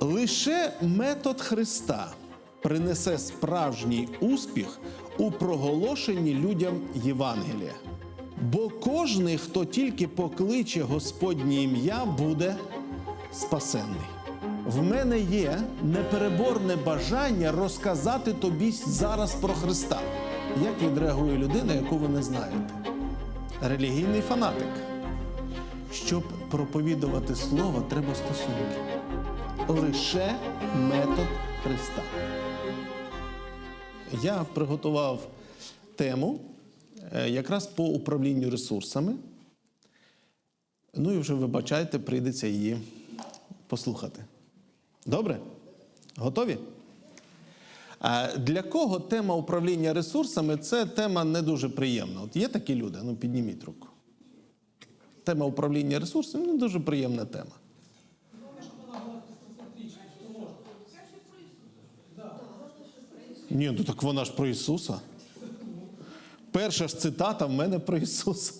Лише метод Христа принесе справжній успіх у проголошенні людям Євангелія. Бо кожний, хто тільки покличе Господнє ім'я, буде спасенний. В мене є непереборне бажання розказати тобі зараз про Христа. Як відреагує людина, яку ви не знаєте? Релігійний фанатик. Щоб проповідувати слово, треба стосунки. Лише метод Христа. Я приготував тему е, якраз по управлінню ресурсами. Ну і вже вибачайте, прийдеться її послухати. Добре? Готові? А для кого тема управління ресурсами це тема не дуже приємна. От є такі люди, ну підніміть руку. Тема управління ресурсами не дуже приємна тема. Ні, ну так вона ж про Ісуса. Перша ж цитата в мене про Ісуса.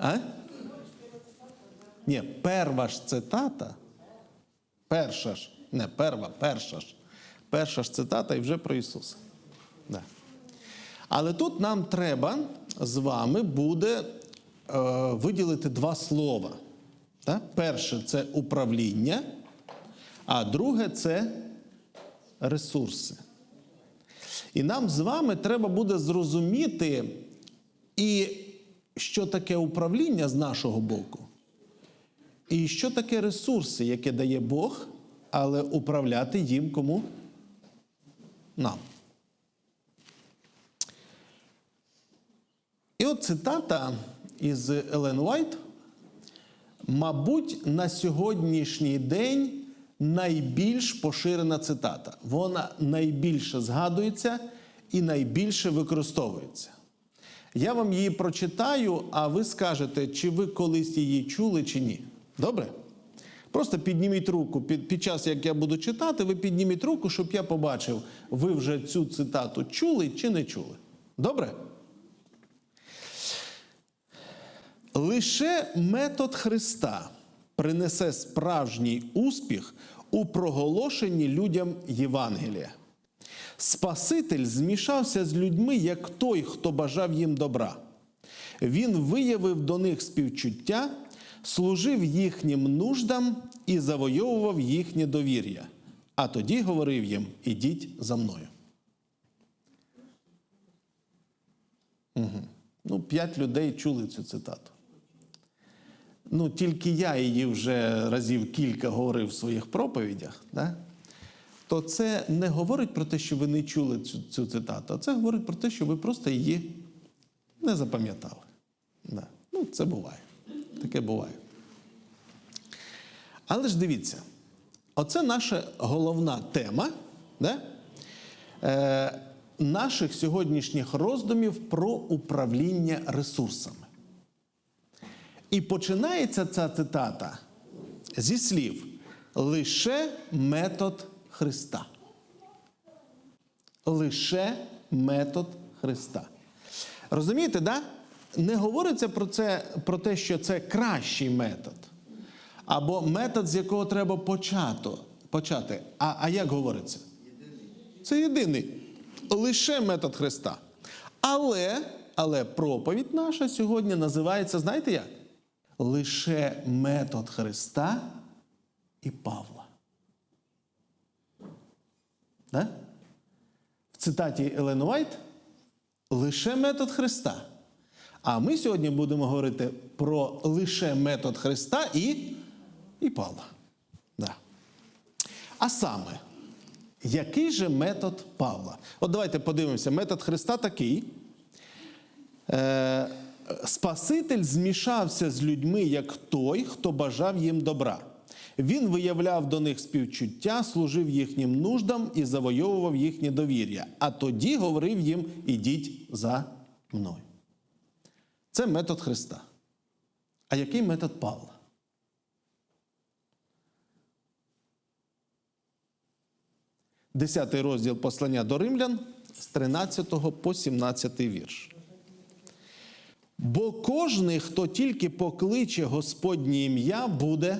А? Ні, перша ж цитата. Перша ж, не перва, перша ж. Перша ж цитата і вже про Ісуса. Да. Але тут нам треба з вами буде е, виділити два слова. Так? Перше це управління, а друге це ресурси. І нам з вами треба буде зрозуміти, і що таке управління з нашого боку, і що таке ресурси, яке дає Бог, але управляти їм кому? Нам. І от цитата із Елен Уайт, мабуть, на сьогоднішній день найбільш поширена цитата. Вона найбільше згадується і найбільше використовується. Я вам її прочитаю, а ви скажете, чи ви колись її чули, чи ні. Добре? Просто підніміть руку під, під час, як я буду читати, ви підніміть руку, щоб я побачив, ви вже цю цитату чули чи не чули. Добре? Лише метод Христа принесе справжній успіх у проголошенні людям Євангелія. Спаситель змішався з людьми як той, хто бажав їм добра. Він виявив до них співчуття, служив їхнім нуждам і завойовував їхнє довір'я. А тоді говорив їм: ідіть за мною. Угу. Ну, п'ять людей чули цю цитату. Ну, тільки я її вже разів кілька говорив в своїх проповідях, да? то це не говорить про те, що ви не чули цю, цю цитату, а це говорить про те, що ви просто її не запам'ятали. Да. Ну, це буває. Таке буває. Але ж дивіться, оце наша головна тема да? е, наших сьогоднішніх роздумів про управління ресурсами. І починається ця цитата зі слів лише метод Христа. Лише метод Христа. Розумієте, да? Не говориться про, це, про те, що це кращий метод, або метод, з якого треба почати. почати. А, а як говориться? Це єдиний. Лише метод Христа. Але, але проповідь наша сьогодні називається, знаєте як? Лише метод Христа і Павла. Да? В цитаті Елен Уайт лише метод Христа. А ми сьогодні будемо говорити про лише метод Христа і, і Павла. Да. А саме, який же метод Павла? От давайте подивимося, метод Христа такий. Е, Спаситель змішався з людьми як той, хто бажав їм добра. Він виявляв до них співчуття, служив їхнім нуждам і завойовував їхнє довір'я. А тоді говорив їм: ідіть за мною. Це метод Христа. А який метод Павла? Десятий розділ послання до римлян з 13 по 17 вірш. Бо кожний, хто тільки покличе Господнє ім'я, буде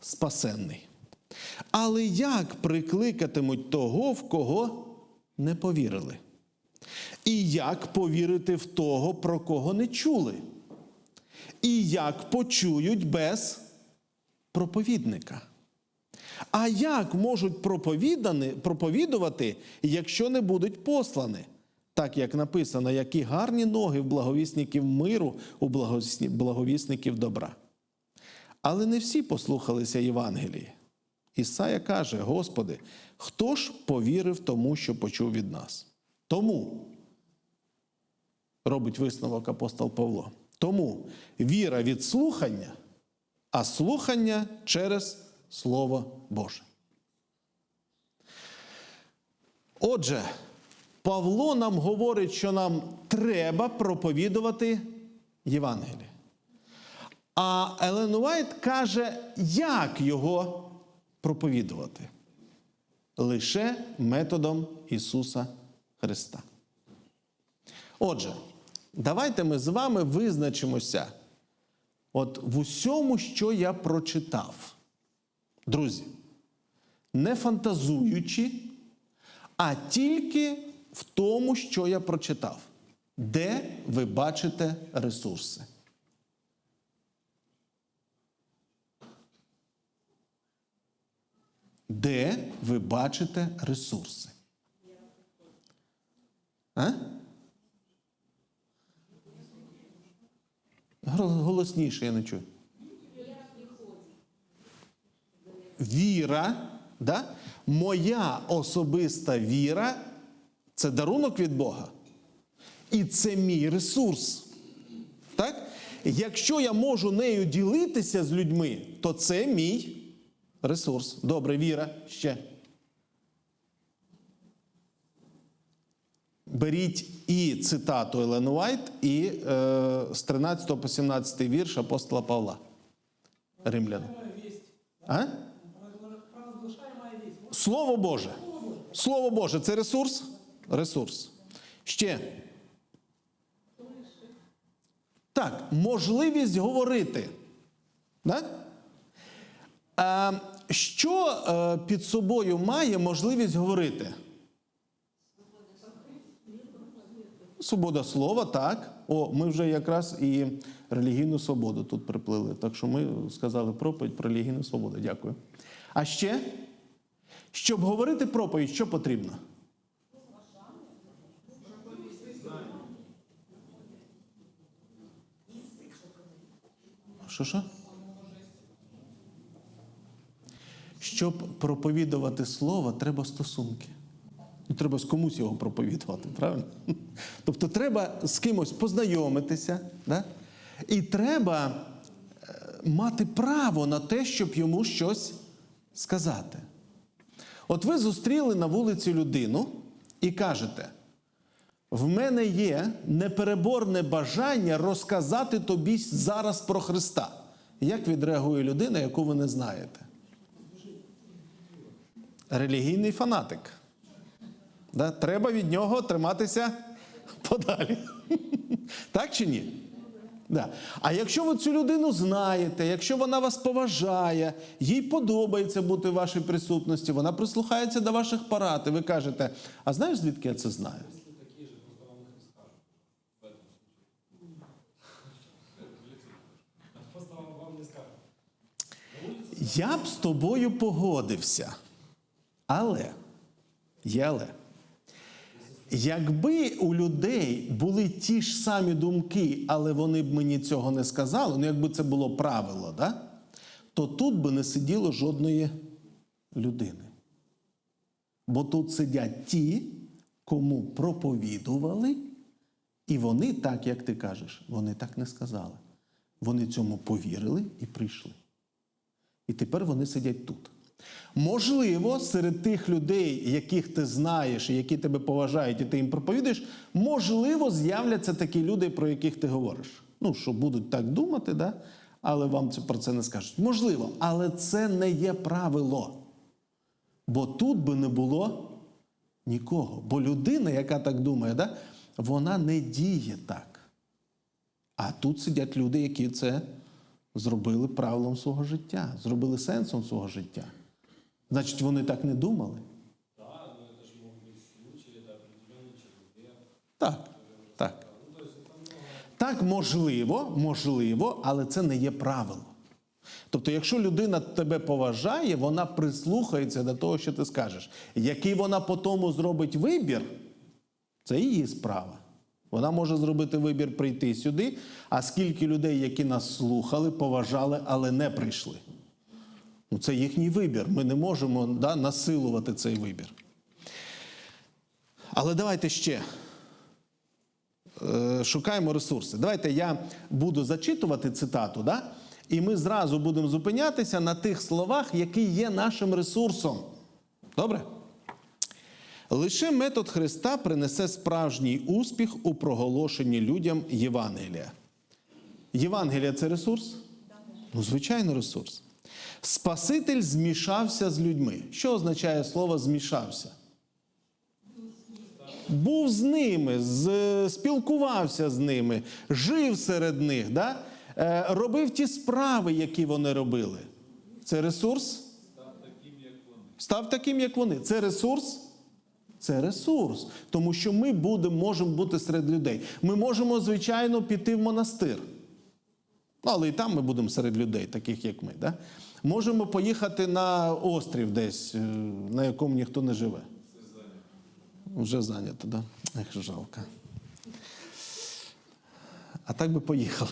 спасенний. Але як прикликатимуть того, в кого не повірили? І як повірити в того, про кого не чули? І як почують без проповідника? А як можуть проповідувати, якщо не будуть послані? Так як написано, які гарні ноги в благовісників миру, у благовісників добра. Але не всі послухалися Євангелії. Ісая каже: Господи, хто ж повірив тому, що почув від нас? Тому робить висновок апостол Павло. Тому віра від слухання, а слухання через Слово Боже. Отже, Павло нам говорить, що нам треба проповідувати Євангеліє. А Елен Уайт каже, як його проповідувати? Лише методом Ісуса Христа. Отже, давайте ми з вами визначимося от в усьому, що я прочитав. Друзі, не фантазуючи, а тільки в тому, що я прочитав. Де ви бачите ресурси? Де ви бачите ресурси? А? Голосніше я не чую. Віра, да? моя особиста віра це дарунок від Бога. І це мій ресурс. Так? Якщо я можу нею ділитися з людьми, то це мій ресурс. Добре, віра ще. Беріть і цитату Елен Уайт, і е, з 13 по 17 вірш апостола Павла. Римлян. А? Слово Боже. Слово Боже це ресурс? Ресурс. Ще. Так, можливість говорити. Да? А, що е, під собою має можливість говорити? Свобода слова, так. О, ми вже якраз і релігійну свободу тут приплили. Так що ми сказали проповідь про релігійну свободу. Дякую. А ще, щоб говорити проповідь, що потрібно? Що що? Щоб проповідувати слово, треба стосунки. Ну, треба з комусь його проповідувати, правильно? Тобто треба з кимось познайомитися, да? і треба е, мати право на те, щоб йому щось сказати. От ви зустріли на вулиці людину і кажете: в мене є непереборне бажання розказати тобі зараз про Христа. Як відреагує людина, яку ви не знаєте? Релігійний фанатик. Да? Треба від нього триматися подалі. Так чи ні? Да. А якщо ви цю людину знаєте, якщо вона вас поважає, їй подобається бути в вашій присутності, вона прислухається до ваших порад, і ви кажете, а знаєш, звідки я це знаю? Я б з тобою погодився. Але, є. Якби у людей були ті ж самі думки, але вони б мені цього не сказали, ну якби це було правило, да? то тут би не сиділо жодної людини. Бо тут сидять ті, кому проповідували, і вони, так як ти кажеш, вони так не сказали. Вони цьому повірили і прийшли. І тепер вони сидять тут. Можливо, серед тих людей, яких ти знаєш, і які тебе поважають, і ти їм проповідуєш, можливо, з'являться такі люди, про яких ти говориш. Ну, що будуть так думати, да? але вам про це не скажуть. Можливо, але це не є правило. Бо тут би не було нікого. Бо людина, яка так думає, да? вона не діє так. А тут сидять люди, які це зробили правилом свого життя, зробили сенсом свого життя. Значить, вони так не думали. Так, так. Так, можливо, можливо, але це не є правило. Тобто, якщо людина тебе поважає, вона прислухається до того, що ти скажеш. Який вона по тому зробить вибір, це її справа. Вона може зробити вибір прийти сюди, а скільки людей, які нас слухали, поважали, але не прийшли. Ну, це їхній вибір. Ми не можемо да, насилувати цей вибір. Але давайте ще е, шукаємо ресурси. Давайте я буду зачитувати цитату, да? і ми зразу будемо зупинятися на тих словах, які є нашим ресурсом. Добре? Лише метод Христа принесе справжній успіх у проголошенні людям Євангелія. Євангелія це ресурс? Ну, звичайно, ресурс. Спаситель змішався з людьми. Що означає слово змішався? Був з ними, з, спілкувався з ними, жив серед них, да? е, робив ті справи, які вони робили. Це ресурс? Став таким, як вони. Це ресурс? Це ресурс. Тому що ми будемо, можемо бути серед людей. Ми можемо, звичайно, піти в монастир. Але і там ми будемо серед людей, таких як ми. Да? Можемо поїхати на острів десь, е, на якому ніхто не живе. Вже зайнято, да? Ех, жалко. А так би поїхали.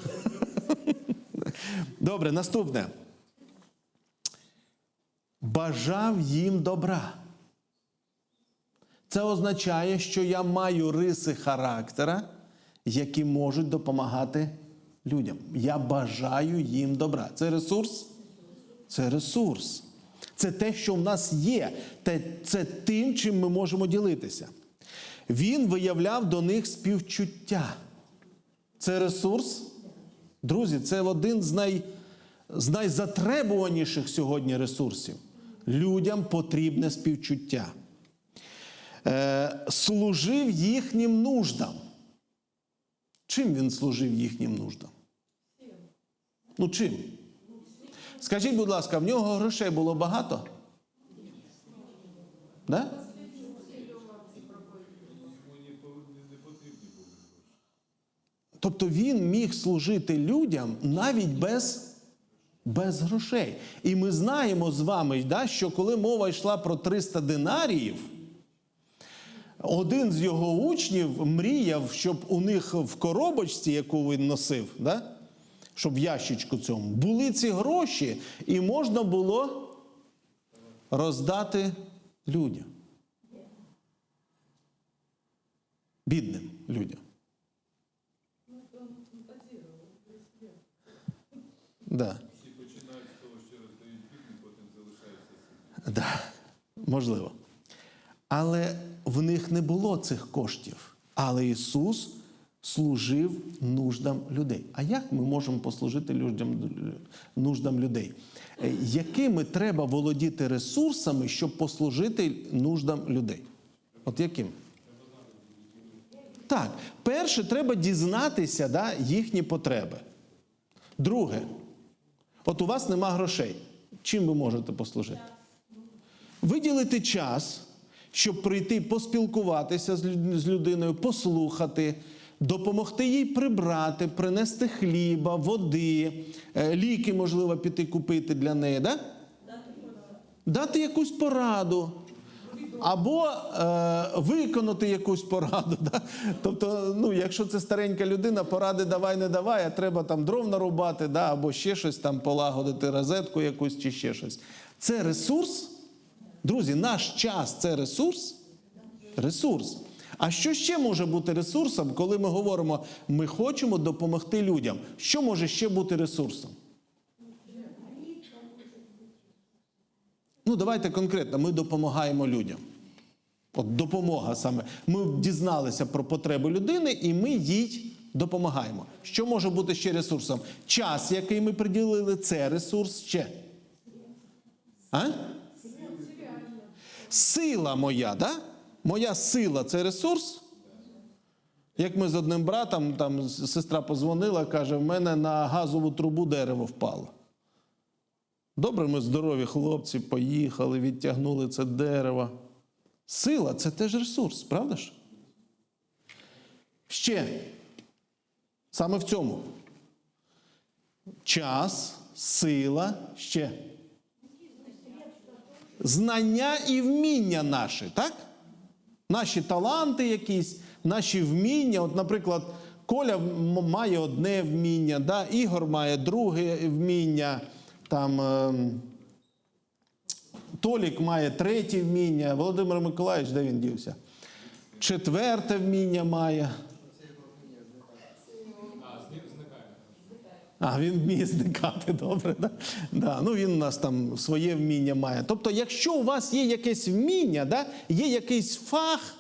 Добре, наступне. Бажав їм добра. Це означає, що я маю риси характера, які можуть допомагати людям. Я бажаю їм добра. Це ресурс? Це ресурс. Це те, що в нас є. Це тим, чим ми можемо ділитися. Він виявляв до них співчуття. Це ресурс? Друзі, це один з, най, з найзатребуваніших сьогодні ресурсів. Людям потрібне співчуття. Е, служив їхнім нуждам. Чим він служив їхнім нуждам? Ну чим? Скажіть, будь ласка, в нього грошей було багато? Да? Тобто він міг служити людям навіть без, без грошей. І ми знаємо з вами, да, що коли мова йшла про 300 динаріїв, один з його учнів мріяв, щоб у них в коробочці, яку він носив, да, щоб в ящичку цьому, були ці гроші, і можна було роздати людям. Бідним людям. Да. Да. Можливо. Але в них не було цих коштів. Але Ісус служив нуждам людей. А як ми можемо послужити людям, нуждам людей? Е, Якими треба володіти ресурсами, щоб послужити нуждам людей? От яким? Так, перше, треба дізнатися да, їхні потреби. Друге, от у вас нема грошей. Чим ви можете послужити? Виділити час, щоб прийти поспілкуватися з людиною, послухати, допомогти їй прибрати, принести хліба, води, е, ліки, можливо, піти купити для неї. Да? Дати якусь пораду. Або е, виконати якусь пораду. Да? Тобто, ну, якщо це старенька людина, поради давай не давай, а треба там дров нарубати, да? або ще щось там полагодити, розетку якусь чи ще щось. Це ресурс. Друзі, наш час це ресурс. Ресурс. А що ще може бути ресурсом, коли ми говоримо, ми хочемо допомогти людям? Що може ще бути ресурсом? Ну, давайте конкретно, ми допомагаємо людям. От допомога саме. Ми дізналися про потреби людини, і ми їй допомагаємо. Що може бути ще ресурсом? Час, який ми приділили, це ресурс ще. А? Сила моя, да? Моя сила це ресурс? Як ми з одним братом, там сестра позвонила, каже: в мене на газову трубу дерево впало. Добре, ми здорові хлопці, поїхали, відтягнули це дерево. Сила це теж ресурс, правда ж? Ще саме в цьому. Час, сила, ще. Знання і вміння наші, так? Наші таланти якісь, наші вміння. От, наприклад, Коля має одне вміння, да? Ігор має друге вміння, там, ем, Толік має третє вміння, Володимир Миколаївич, де він дівся? Четверте вміння має. А, він вміє зникати, добре. Да? Да. Ну, він у нас там своє вміння має. Тобто, якщо у вас є якесь вміння, да? є якийсь фах,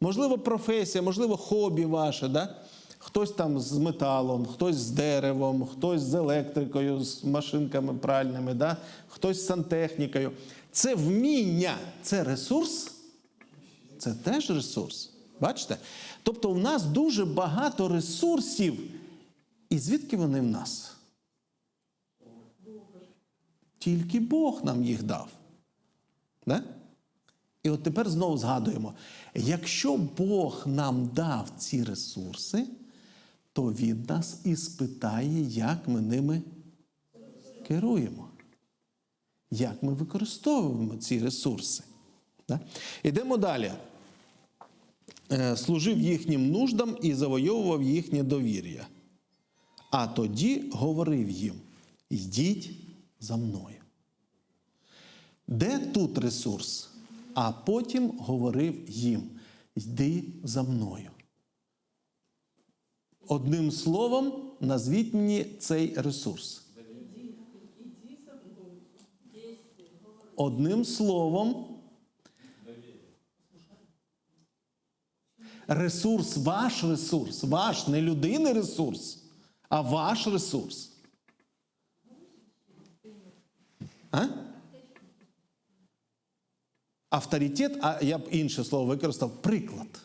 можливо, професія, можливо, хобі ваше, да? хтось там з металом, хтось з деревом, хтось з електрикою, з машинками пральними, да? хтось з сантехнікою. Це вміння, це ресурс, це теж ресурс. Бачите? Тобто, у нас дуже багато ресурсів. І звідки вони в нас? Тільки Бог нам їх дав. Не? І от тепер знову згадуємо: якщо Бог нам дав ці ресурси, то Він нас і спитає, як ми ними керуємо, як ми використовуємо ці ресурси. Да? Ідемо далі. Е, Служив їхнім нуждам і завойовував їхнє довір'я. А тоді говорив їм: йдіть за мною. Де тут ресурс? А потім говорив їм: йди за мною. Одним словом, назвіть мені цей ресурс. Одним словом, ресурс, ваш ресурс, ваш не людини ресурс а ваш ресурс. А? Авторитет, а я б інше слово використав приклад.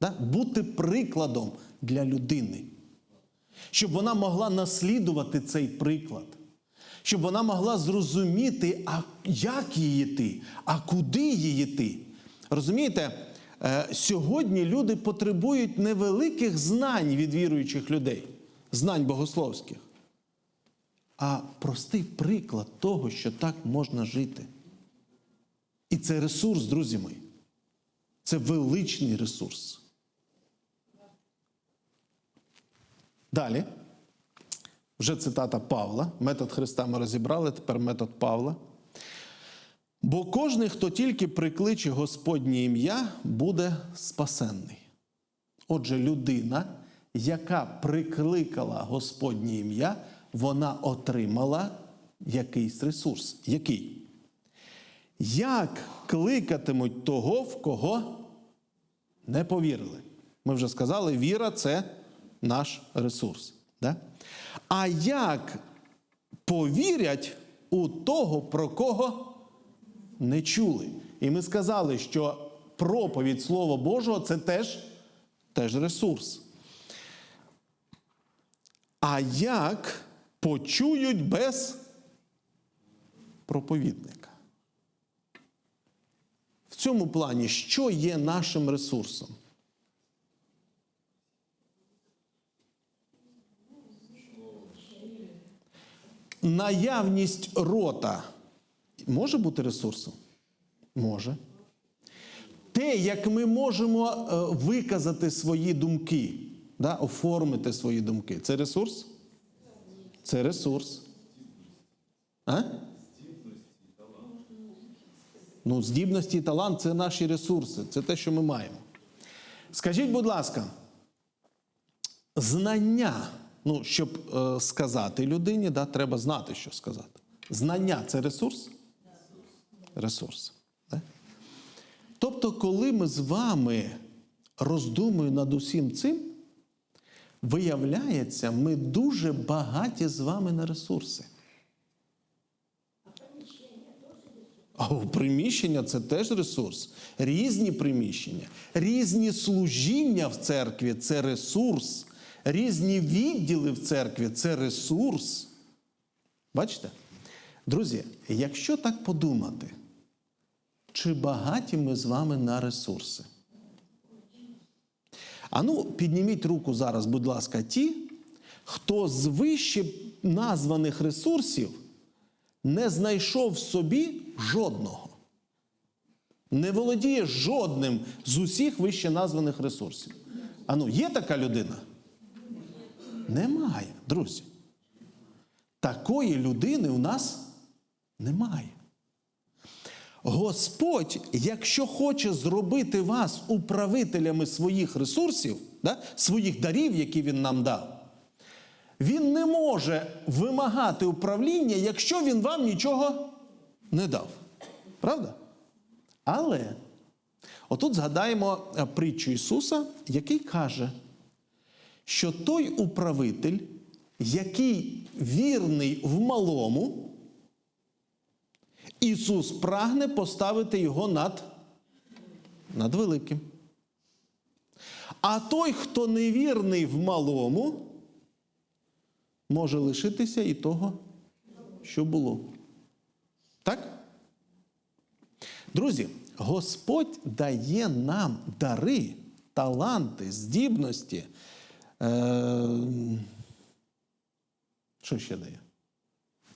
Да? Бути прикладом для людини. Щоб вона могла наслідувати цей приклад. Щоб вона могла зрозуміти, а як її йти, а куди її йти. Розумієте, е, сьогодні люди потребують невеликих знань від віруючих людей знань богословських, а простий приклад того, що так можна жити. І це ресурс, друзі мої. Це величний ресурс. Далі. Вже цитата Павла. Метод Христа ми розібрали, тепер метод Павла. Бо кожний, хто тільки прикличе Господнє ім'я, буде спасенний. Отже, людина, яка прикликала Господнє ім'я, вона отримала якийсь ресурс. Який? Як кликатимуть того, в кого не повірили? Ми вже сказали, віра це наш ресурс. Да? А як повірять у того, про кого не чули? І ми сказали, що проповідь Слова Божого це теж, теж ресурс. А як почують без проповідника? В цьому плані, що є нашим ресурсом? Наявність рота може бути ресурсом? Може. Те, як ми можемо е, виказати свої думки, да, оформити свої думки, це ресурс? Це ресурс. А? Ну, здібності і талант це наші ресурси, це те, що ми маємо. Скажіть, будь ласка, знання, ну, щоб е, сказати людині, да, треба знати, що сказати. Знання це ресурс? Ресурс. Да? Тобто, коли ми з вами роздумуємо над усім цим, виявляється, ми дуже багаті з вами на ресурси. А приміщення це теж ресурс. Різні приміщення, різні служіння в церкві це ресурс. Різні відділи в церкві це ресурс. Бачите? Друзі, якщо так подумати, чи багаті ми з вами на ресурси? А ну, підніміть руку зараз, будь ласка, ті, хто з вище названих ресурсів не знайшов в собі жодного. Не володіє жодним з усіх вище названих ресурсів. А ну, є така людина? Немає, друзі. Такої людини у нас немає. Господь, якщо хоче зробити вас управителями своїх ресурсів, да, своїх дарів, які Він нам дав, Він не може вимагати управління, якщо Він вам нічого не дав. Правда? Але отут згадаємо е, притчу Ісуса, який каже, що той управитель, який вірний в малому, Ісус прагне поставити його над, над великим. А той, хто невірний в малому, може лишитися і того, що було. Так? Друзі, Господь дає нам дари, таланти, здібності. Е, що ще дає?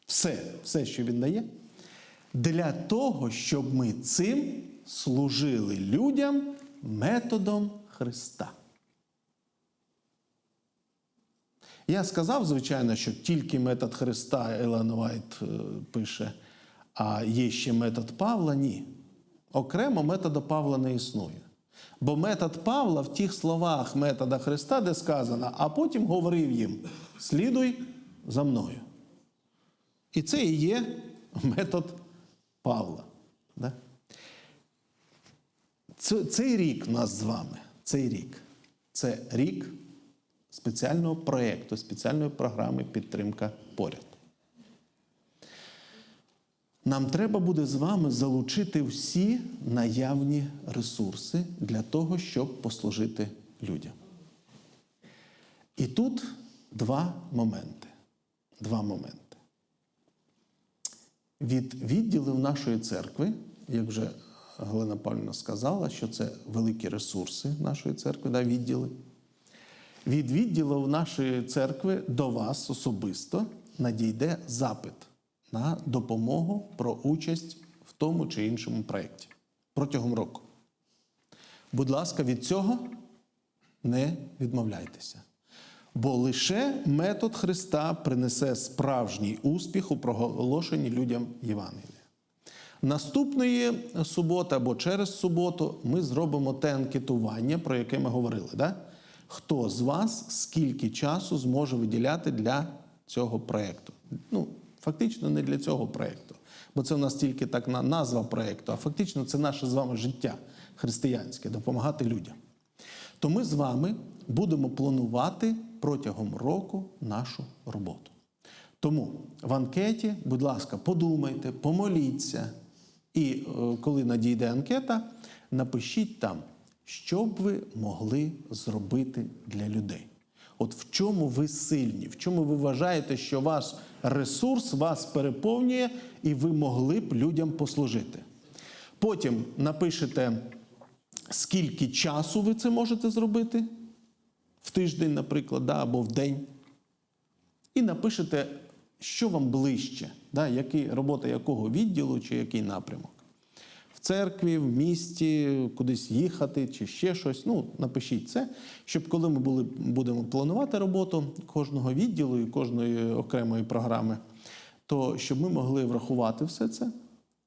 Все, все, що він дає, для того, щоб ми цим служили людям методом Христа. Я сказав, звичайно, що тільки метод Христа Елен Вайт е, пише, а є ще метод Павла ні. Окремо метода Павла не існує. Бо метод Павла в тих словах метода Христа, де сказано, а потім говорив їм: слідуй за мною. І це і є метод Павла. Да? Цей рік нас з вами, цей рік, це рік спеціального проєкту, спеціальної програми підтримка поряд. Нам треба буде з вами залучити всі наявні ресурси для того, щоб послужити людям. І тут два моменти. Два моменти. Від відділів нашої церкви, як вже Галина Павлівна сказала, що це великі ресурси нашої церкви, да, відділи. Від відділів нашої церкви до вас особисто надійде запит на допомогу про участь в тому чи іншому проєкті протягом року. Будь ласка, від цього не відмовляйтеся. Бо лише метод Христа принесе справжній успіх у проголошенні людям Євангелія. Наступної суботи або через суботу ми зробимо те анкетування, про яке ми говорили. Да? Хто з вас скільки часу зможе виділяти для цього проєкту? Ну, фактично не для цього проєкту, бо це у нас тільки так на- назва проєкту, а фактично це наше з вами життя християнське допомагати людям. То ми з вами будемо планувати протягом року нашу роботу. Тому в анкеті, будь ласка, подумайте, помоліться. І е, коли надійде анкета, напишіть там, що б ви могли зробити для людей. От в чому ви сильні, в чому ви вважаєте, що ваш ресурс вас переповнює, і ви могли б людям послужити. Потім напишете, скільки часу ви це можете зробити в тиждень, наприклад, да, або в день. І напишете, що вам ближче, да, який, робота якого відділу чи який напрямок. В церкві, в місті, кудись їхати чи ще щось. Ну, напишіть це, щоб коли ми були, будемо планувати роботу кожного відділу і кожної окремої програми, то щоб ми могли врахувати все це,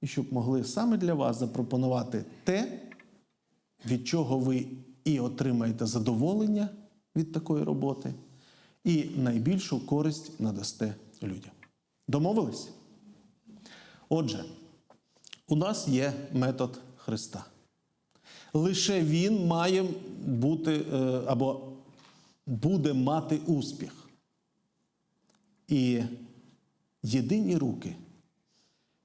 і щоб могли саме для вас запропонувати те, від чого ви і отримаєте задоволення від такої роботи, і найбільшу користь надасте людям. Домовились? Отже, у нас є метод Христа. Лише Він має бути е, або буде мати успіх. І єдині руки,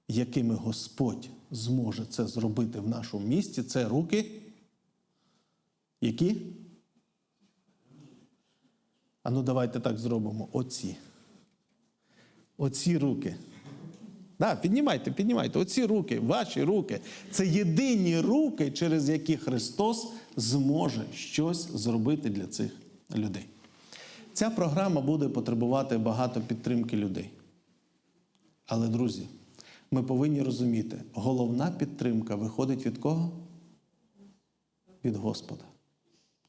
якими Господь зможе це зробити в нашому місті, це руки. Які? А ну давайте так зробимо. Оці. Оці руки. Да, піднімайте, піднімайте. Оці руки, ваші руки. Це єдині руки, через які Христос зможе щось зробити для цих людей. Ця програма буде потребувати багато підтримки людей. Але, друзі, ми повинні розуміти, головна підтримка виходить від кого? Від Господа.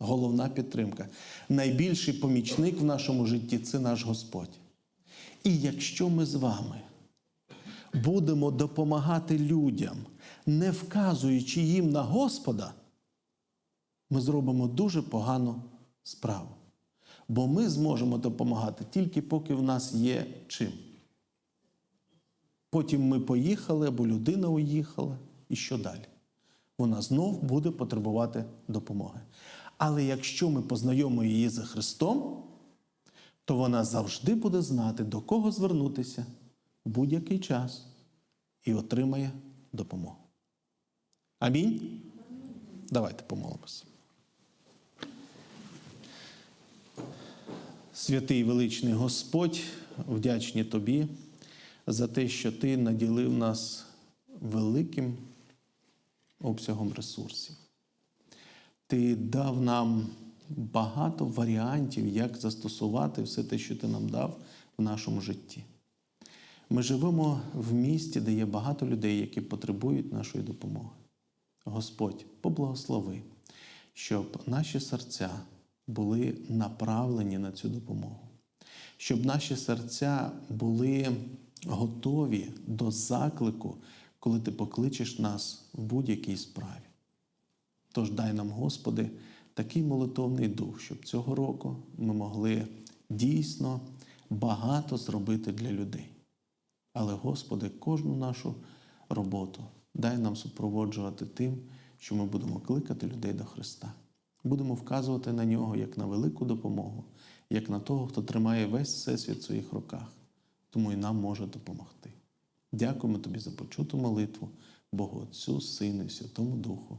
Головна підтримка. Найбільший помічник в нашому житті це наш Господь. І якщо ми з вами будемо допомагати людям, не вказуючи їм на Господа, ми зробимо дуже погану справу. Бо ми зможемо допомагати тільки поки в нас є чим. Потім ми поїхали або людина уїхала, і що далі? Вона знов буде потребувати допомоги. Але якщо ми познайомимо її за Христом, то вона завжди буде знати, до кого звернутися в будь-який час і отримає допомогу. Амінь. Давайте помолимося. Святий величний Господь, вдячні Тобі за те, що Ти наділив нас великим обсягом ресурсів. Ти дав нам багато варіантів, як застосувати все те, що ти нам дав в нашому житті. Ми живемо в місті, де є багато людей, які потребують нашої допомоги. Господь, поблагослови, щоб наші серця були направлені на цю допомогу, щоб наші серця були готові до заклику, коли ти покличеш нас в будь-якій справі. Тож дай нам, Господи, такий молитовний дух, щоб цього року ми могли дійсно багато зробити для людей. Але, Господи, кожну нашу роботу дай нам супроводжувати тим, що ми будемо кликати людей до Христа. Будемо вказувати на нього як на велику допомогу, як на того, хто тримає весь всесвіт в своїх руках, тому і нам може допомогти. Дякуємо Тобі за почуту молитву, Богу Отцю, Сину і Святому Духу.